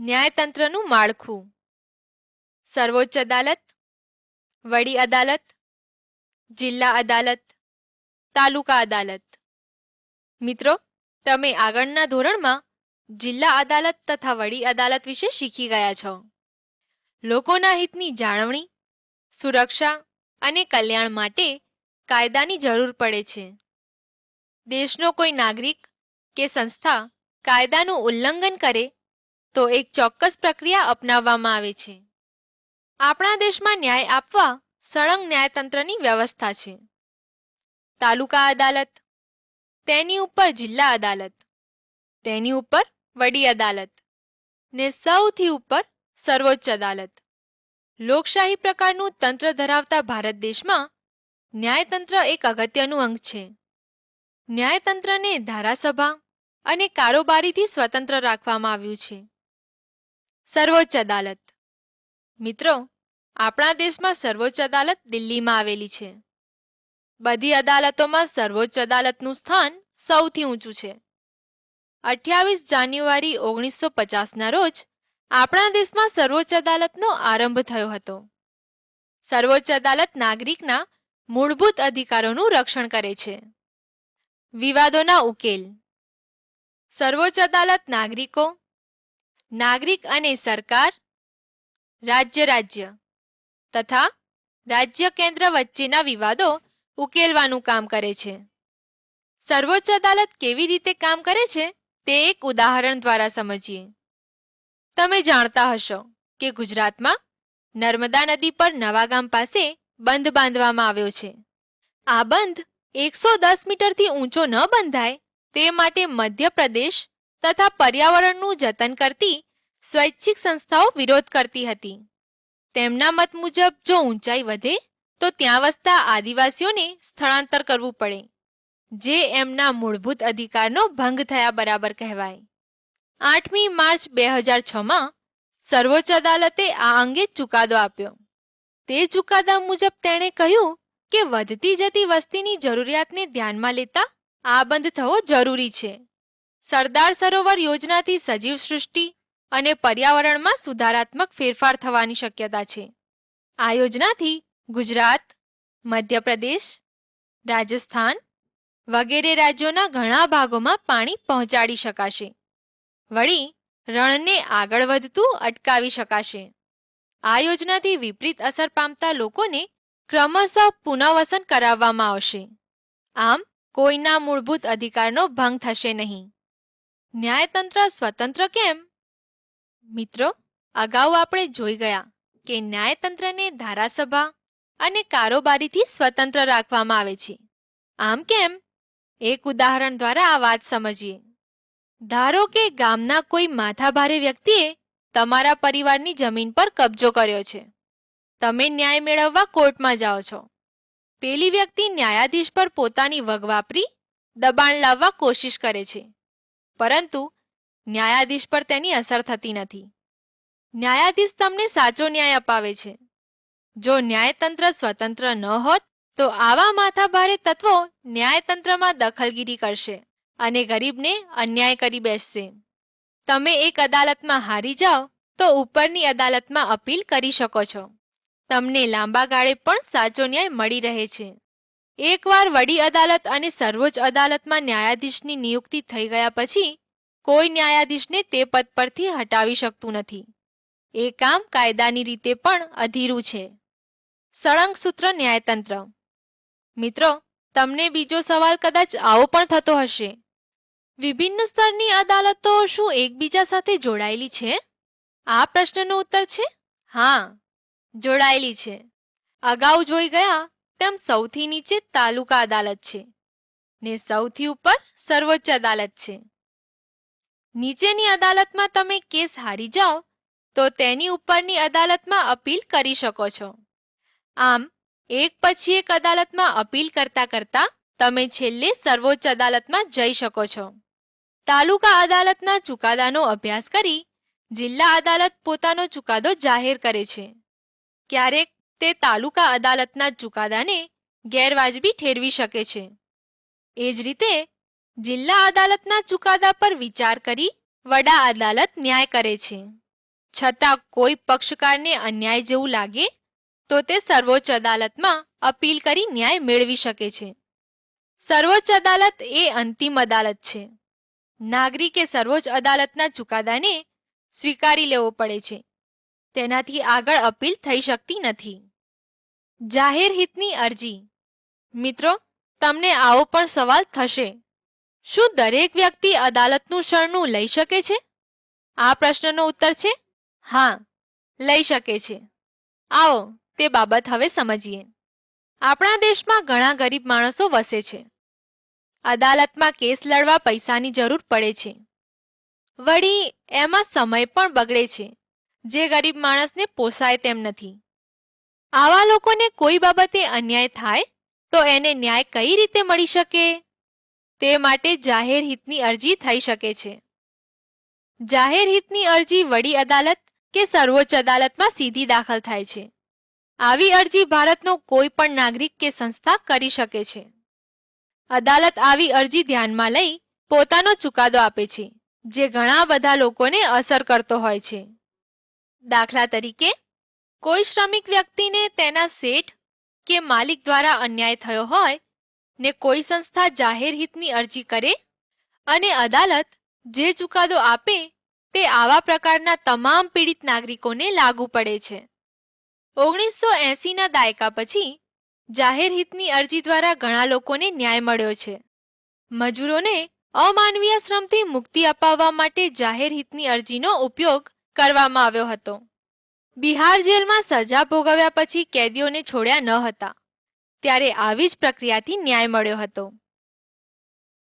ન્યાયતંત્રનું માળખું. સર્વોચ્ચ અદાલત, વડી અદાલત, જિલ્લા અદાલત, તાલુકા અદાલત. મિત્રો, તમે આગળના ધોરણમાં જિલ્લા અદાલત તથા વડી અદાલત વિશે શીખી ગયા છો. લોકોના હિતની જાળવણી, સુરક્ષા અને કલ્યાણ માટે કાયદાની જરૂર પડે છે. દેશનો કોઈ નાગરિક કે સંસ્થા કાયદાનું ઉલ્લંઘન કરે તો એક ચોક્કસ પ્રક્રિયા અપનાવવામાં આવે છે. આપણા દેશમાં ન્યાય આપવા સળંગ ન્યાયતંત્રની વ્યવસ્થા છે. તાલુકા અદાલત, તેની ઉપર જિલ્લા અદાલત, તેની ઉપર વડી અદાલત ને સૌથી ઉપર સર્વોચ્ચ અદાલત. લોકશાહી પ્રકારનું તંત્ર ધરાવતા ભારત દેશમાં ન્યાયતંત્ર એક અગત્યનું અંગ છે. ન્યાયતંત્રને ધારાસભા અને કારોબારીથી સ્વતંત્ર રાખવામાં આવ્યું છે. સર્વોચ્ચ અદાલત. મિત્રો, આપણા દેશમાં સર્વોચ્ચ અદાલત દિલ્હીમાં આવેલી છે. બધી અદાલતોમાં સર્વોચ્ચ અદાલતનું સ્થાન સૌથી ઊંચું છે. અઠ્યાવીસ જાન્યુઆરી ઓગણીસો પચાસના રોજ આપણા દેશમાં સર્વોચ્ચ અદાલતનો આરંભ થયો હતો. સર્વોચ્ચ અદાલત નાગરિકના મૂળભૂત અધિકારોનું રક્ષણ કરે છે. વિવાદોના ઉકેલ. સર્વોચ્ચ અદાલત નાગરિકો નાગરિક અને સરકાર, રાજ્ય રાજ્ય તથા રાજ્ય કેન્દ્ર વચ્ચેના વિવાદો ઉકેલવાનું કામ કરે છે. સર્વોચ્ચ અદાલત કેવી રીતે કામ કરે છે તે એક ઉદાહરણ દ્વારા સમજીએ. તમે જાણતા હશો કે ગુજરાતમાં નર્મદા નદી પર નવાગામ પાસે બંધ બાંધવામાં આવ્યો છે. આ બંધ એકસો દસ મીટરથી ઊંચો ન બંધાય તે માટે મધ્યપ્રદેશ તથા પર્યાવરણનું જતન કરતી સ્વૈચ્છિક સંસ્થાઓ વિરોધ કરતી હતી. તેમના મત મુજબ જો ઊંચાઈ વધે, તો ત્યાં વસતા આદિવાસીઓને સ્થળાંતર કરવું પડે, જે એમના મૂળભૂત અધિકારનો ભંગ થયા બરાબર કહેવાય. આઠમી માર્ચ બે હજાર છમાં સર્વોચ્ચ અદાલતે આ અંગે ચુકાદો આપ્યો. તે ચુકાદા મુજબ તેણે કહ્યું કે વધતી જતી વસ્તીની જરૂરિયાતને ધ્યાનમાં લેતા આ બંધ થવો જરૂરી છે. સરદાર સરોવર યોજનાથી સજીવ સૃષ્ટિ અને પર્યાવરણમાં સુધારાત્મક ફેરફાર થવાની શક્યતા છે. આ યોજનાથી ગુજરાત, મધ્યપ્રદેશ, રાજસ્થાન વગેરે રાજ્યોના ઘણા ભાગોમાં પાણી પહોંચાડી શકાશે. વળી, રણને આગળ વધતું અટકાવી શકાશે. આ યોજનાથી વિપરીત અસર પામતા લોકોને ક્રમશઃ પુનઃવસન કરાવવામાં આવશે. આમ, કોઈના મૂળભૂત અધિકારનો ભંગ થશે નહીં. ન્યાયતંત્ર સ્વતંત્ર કેમ? મિત્રો, અગાઉ આપણે જોઈ ગયા કે ન્યાયતંત્રને ધારાસભા અને કારોબારીથી સ્વતંત્ર રાખવામાં આવે છે. આમ કેમ? એક ઉદાહરણ દ્વારા આ વાત સમજીએ. ધારો કે ગામના કોઈ માથાભારે વ્યક્તિએ તમારા પરિવારની જમીન પર કબજો કર્યો છે. તમે ન્યાય મેળવવા કોર્ટમાં જાઓ છો. પેલી વ્યક્તિ ન્યાયાધીશ પર પોતાની વગ વાપરી દબાણ લાવવા કોશિશ કરે છે. પરંતુ ન્યાયાધીશ પર તેની અસર થતી નથી. ન્યાયાધીશ તમને સાચો ન્યાય અપાવે છે. જો ન્યાયતંત્ર સ્વતંત્ર ન હોત, તો આવા માથાભારે તત્વો ન્યાયતંત્રમાં દખલગીરી કરશે અને ગરીબને અન્યાય કરી બેસશે. તમે એક અદાલતમાં હારી જાઓ, તો ઉપરની અદાલતમાં અપીલ કરી શકો છો. તમને લાંબા ગાળે પણ સાચો ન્યાય મળી રહે છે. એકવાર વડી અદાલત અને સર્વોચ્ચ અદાલતમાં ન્યાયાધીશની નિયુક્તિ થઈ ગયા પછી, કોઈ ન્યાયાધીશને તે પદ પરથી હટાવી શકતું નથી. એ કામ કાયદાની રીતે પણ અધીરું છે. સળંગ સૂત્ર ન્યાયતંત્ર. મિત્રો, તમને બીજો સવાલ કદાચ આવો પણ થતો હશે. વિભિન્ન સ્તરની અદાલતો શું એકબીજા સાથે જોડાયેલી છે? આ પ્રશ્નનો ઉત્તર છે, હા, જોડાયેલી છે. અગાઉ જોઈ ગયા તેમ સૌથી નીચે તાલુકા અદાલત છે ને સૌથી ઉપર સર્વોચ્ચ અદાલત છે. નીચેની અદાલતમાં તમે કેસ હારી જાઓ, તો તેની ઉપરની અદાલતમાં અપીલ કરી શકો છો. આમ, એક પછી એક અદાલતમાં અપીલ કરતા કરતા તમે છેલ્લે સર્વોચ્ચ અદાલતમાં જઈ શકો છો. તાલુકા અદાલતના ચુકાદાનો અભ્યાસ કરી જિલ્લા અદાલત પોતાનો ચુકાદો જાહેર કરે છે. ક્યારેક તે તાલુકા અદાલતના ચુકાદાને ગેરવાજબી ઠેરવી શકે છે. એ જ રીતે, જિલ્લા અદાલતના ચુકાદા પર વિચાર કરી વડા અદાલત ન્યાય કરે છે. છતાં કોઈ પક્ષકારને અન્યાય જેવું લાગે, તો તે સર્વોચ્ચ અદાલતમાં અપીલ કરી ન્યાય મેળવી શકે છે. સર્વોચ્ચ અદાલત એ અંતિમ અદાલત છે. નાગરિકે સર્વોચ્ચ અદાલતના ચુકાદાને સ્વીકારી લેવો પડે છે. તેનાથી આગળ અપીલ થઈ શકતી નથી. જાહેર હિતની અરજી. મિત્રો, તમને આવો પણ સવાલ થશે. શું દરેક વ્યક્તિ અદાલતનું શરણું લઈ શકે છે? આ પ્રશ્નનો ઉત્તર છે, હા, લઈ શકે છે. આવો, તે બાબત હવે સમજીએ. આપણા દેશમાં ઘણા ગરીબ માણસો વસે છે. અદાલતમાં કેસ લડવા પૈસાની જરૂર પડે છે. વળી, એમાં સમય પણ બગડે છે. જે ગરીબ માણસને પોસાય તેમ નથી. આવા લોકોને કોઈ બાબતે અન્યાય થાય, તો એને ન્યાય કઈ રીતે મળી શકે? તે માટે જાહેર હિતની અરજી થઈ શકે છે. જાહેર હિતની અરજી વડી અદાલત કે સર્વોચ્ચ અદાલતમાં સીધી દાખલ થાય છે. આવી અરજી ભારતનો કોઈ પણ નાગરિક કે સંસ્થા કરી શકે છે. અદાલત આવી અરજી ધ્યાનમાં લઈ પોતાનો ચુકાદો આપે છે, જે ઘણા બધા લોકોને અસર કરતો હોય છે. દાખલા તરીકે કોઈ શ્રમિક વ્યક્તિને તેના શેઠ કે માલિક દ્વારા અન્યાય થયો હોય, ને કોઈ સંસ્થા જાહેર હિતની અરજી કરે અને અદાલત જે ચુકાદો આપે તે આવા પ્રકારના તમામ પીડિત નાગરિકોને લાગુ પડે છે. ઓગણીસો એંસીના દાયકા પછી જાહેર હિતની અરજી દ્વારા ઘણા લોકોને ન્યાય મળ્યો છે. મજૂરોને અમાનવીય શ્રમથી મુક્તિ અપાવવા માટે જાહેર હિતની અરજીનો ઉપયોગ કરવામાં આવ્યો હતો. બિહાર જેલમાં સજા ભોગવ્યા પછી કેદીઓને છોડ્યા ન હતા. ત્યારે આવી જ પ્રક્રિયાથી ન્યાય મળ્યો હતો.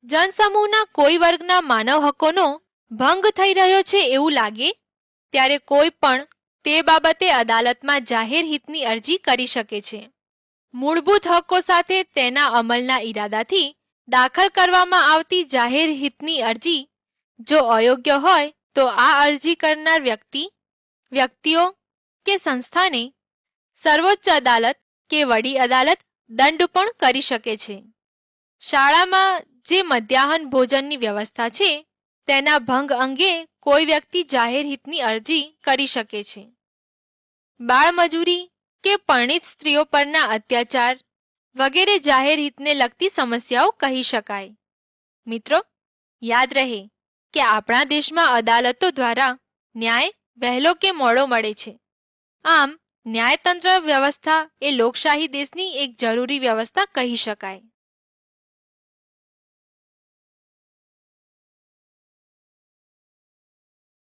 જનસમૂહના કોઈ વર્ગના માનવ હકોનો ભંગ થઈ રહ્યો છે એવું લાગે, ત્યારે કોઈ પણ તે બાબતે અદાલતમાં જાહેર હિતની અરજી કરી શકે છે. મૂળભૂત હકો સાથે તેના અમલના ઈરાદાથી દાખલ કરવામાં આવતી જાહેર હિતની અરજી જો અયોગ્ય હોય તો આ અરજી કરનાર વ્યક્તિ, વ્યક્તિઓ કે સંસ્થાને સર્વોચ્ચ અદાલત કે વડી અદાલત દંડ પણ કરી શકે છે. શાળામાં જે મધ્યાહન ભોજનની વ્યવસ્થા છે, તેના ભંગ અંગે કોઈ વ્યક્તિ જાહેર હિતની અરજી કરી શકે છે. બાળમજૂરી કે પરણિત સ્ત્રીઓ પરના અત્યાચાર વગેરે જાહેર હિતને લગતી સમસ્યાઓ કહી શકાય. મિત્રો, યાદ રહે કે આપણા દેશમાં અદાલતો દ્વારા ન્યાય, વહેલો કે મોડો મળે છે. આમ ન્યાયતંત્ર વ્યવસ્થા એ લોકશાહી દેશની એક જરૂરી વ્યવસ્થા કહી શકાય.